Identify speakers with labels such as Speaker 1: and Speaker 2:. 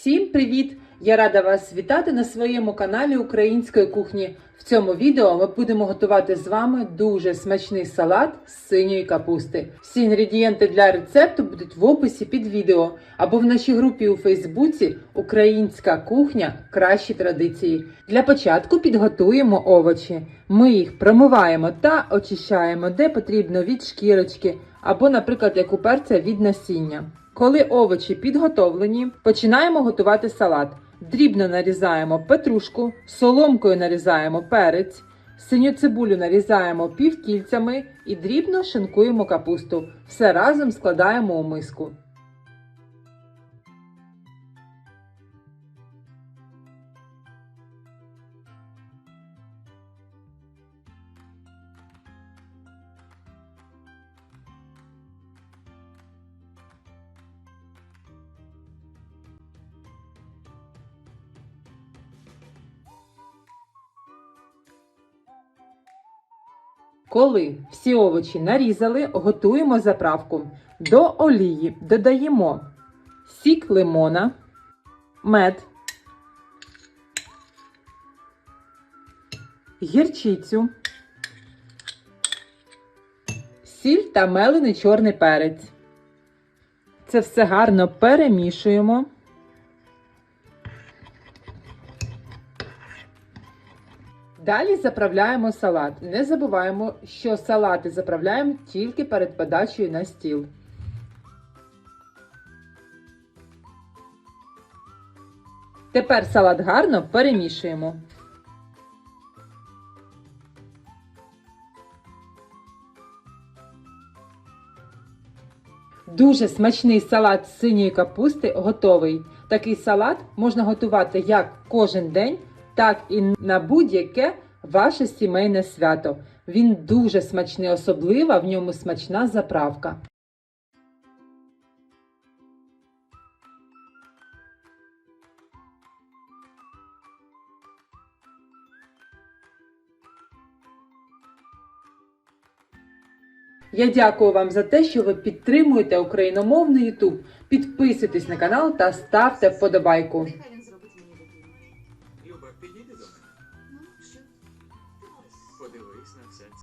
Speaker 1: Всім привіт! Я рада вас вітати на своєму каналі Української кухні. В цьому відео ми будемо готувати з вами дуже смачний салат з синьої капусти. Всі інгредієнти для рецепту будуть в описі під відео або в нашій групі у Фейсбуці Українська кухня кращі традиції. Для початку підготуємо овочі. Ми їх промиваємо та очищаємо, де потрібно від шкірочки або, наприклад, як у перця від насіння. Коли овочі підготовлені, починаємо готувати салат. Дрібно нарізаємо петрушку, соломкою нарізаємо перець, синю цибулю нарізаємо півкільцями і дрібно шинкуємо капусту. Все разом складаємо у миску. Коли всі овочі нарізали, готуємо заправку. До олії додаємо сік лимона, мед, гірчицю, сіль та мелений чорний перець. Це все гарно перемішуємо. Далі заправляємо салат. Не забуваємо, що салати заправляємо тільки перед подачею на стіл. Тепер салат гарно перемішуємо. Дуже смачний салат з синьої капусти готовий. Такий салат можна готувати як кожен день, так і на будь-яке ваше сімейне свято. Він дуже смачний, особлива в ньому смачна заправка. Я дякую вам за те, що ви підтримуєте україномовний YouTube. Підписуйтесь на канал та ставте вподобайку
Speaker 2: підійди до мене. Ну, що? Подивись на все.